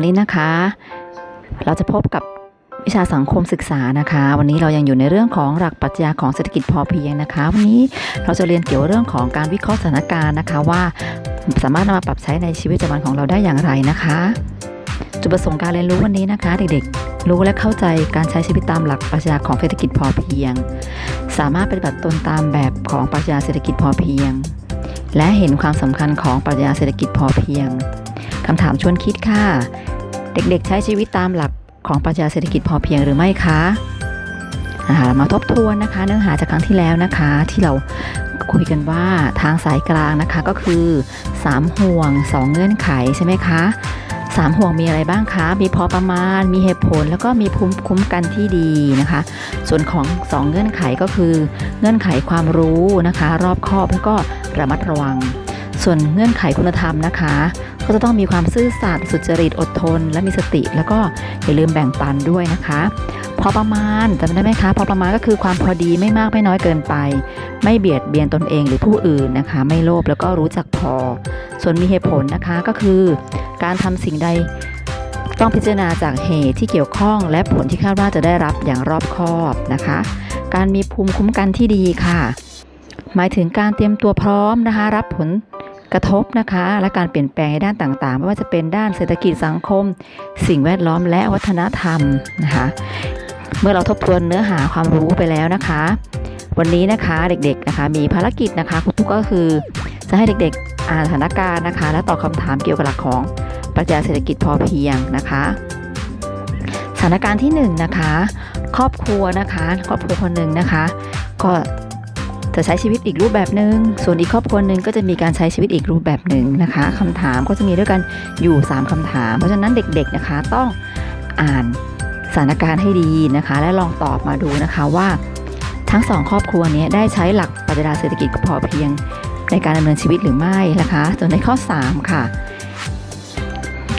วันนี้นะคะ เราจะพบกับวิชาสังคมศึกษานะคะ วันนี้เรายังอยู่ในเรื่องของหลักปรัชญาของเศรษฐกิจพอเพียงนะคะ วันนี้เราจะเรียนเกี่ยวเรื่องของการวิเคราะห์สถานการณ์นะคะ ว่าสามารถนำมาปรับใช้ในชีวิตประจำวันของเราได้อย่างไรนะคะ จุดประสงค์การเรียนรู้วันนี้นะคะ เด็กๆ รู้และเข้าใจการใช้ชีวิตตามหลักปรัชญาของเศรษฐกิจพอเพียง สามารถปฏิบัติตนตามแบบของปรัชญาเศรษฐกิจพอเพียง และเห็นความสำคัญของปรัชญาเศรษฐกิจพอเพียงคำถามชวนคิดค่ะ เด็กๆ ใช้ชีวิตตามหลักของปรัชญาเศรษฐกิจพอเพียงหรือไม่คะาเรามาทบทวนนะคะ เนื้อหาจากครั้งที่แล้วนะคะ ที่เราคุยกันว่าทางสายกลางนะคะก็คือ 3 ห่วง 2 เงื่อนไขใช่ไหมคะสามห่วงมีอะไรบ้างคะ มีพอประมาณ มีเหตุผล แล้วก็มีภูมิคุ้มกันที่ดีนะคะ ส่วนของ 2 เงื่อนไขก็คือ เงื่อนไขความรู้นะคะ รอบคอบแล้วก็ระมัดระวัง ส่วนเงื่อนไขคุณธรรมนะคะก็จะต้องมีความซื่อสัตย์สุจริตอดทน และมีสติ แล้วก็อย่าลืมแบ่งปันด้วยนะคะ พอประมาณจำได้ไหมคะ พอประมาณก็คือความพอดีไม่มากไม่น้อยเกินไป ไม่เบียดเบียนตนเองหรือผู้อื่นนะคะ ไม่โลภแล้วก็รู้จักพอ ส่วนมีเหตุผลนะคะก็คือ การทำสิ่งใดต้องพิจารณาจากเหตุที่เกี่ยวข้อง และผลที่คาดว่าจะได้รับอย่างรอบคอบนะคะ การมีภูมิคุ้มกันที่ดีค่ะ หมายถึงการเตรียมตัวพร้อมนะคะ รับผล กระทบนะคะ และการเปลี่ยนแปลงในด้านต่างๆ ไม่ว่าจะเป็นด้านเศรษฐกิจสังคม สิ่งแวดล้อมและวัฒนธรรมนะคะ เมื่อเราทบทวนเนื้อหาความรู้ไปแล้วนะคะ วันนี้นะคะเด็กๆนะคะมีภารกิจนะคะคุณทุกก็คือ จะให้เด็กๆอ่านสถานการณ์นะคะ และตอบคำถามเกี่ยวกับหลักของปรัชญาเศรษฐกิจพอเพียงนะคะสถานการณ์ที่หนึ่งนะคะครอบครัวนะคะ ครอบครัวคนหนึ่งนะคะ ก็ จะใช้ชีวิตอีกรูปแบบหนึ่งส่วนอีกครอบครัวหนึ่งก็จะมีการใช้ชีวิตอีกรูปแบบหนึ่งนะคะคำถามก็จะมีด้วยกันอยู่ 3คำถาม เพราะฉะนั้นเด็กๆนะคะต้องอ่านสถานการณ์ให้ดีนะคะ และลองตอบมาดูนะคะว่า ทั้งสองครอบครัวนี้ได้ใช้หลักปรัชญาเศรษฐกิจพอเพียงในการดำเนินชีวิตหรือไม่นะคะ ส่วนในข้อ 3 ค่ะ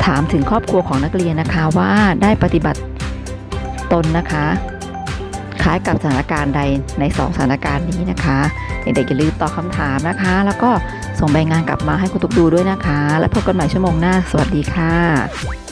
ถามถึงครอบครัวของนักเรียนนะคะว่าได้ปฏิบัติตนนะคะ คล้ายกับสถานการณ์ใดใน 2 สถานการณ์นี้นะคะ เด็กๆอย่าลืมตอบคำถามนะคะ แล้วก็ส่งใบงานกลับมาให้คุณตุ๊กดูด้วยนะคะ แล้วพบกันใหม่ชั่วโมงหน้า สวัสดีค่ะ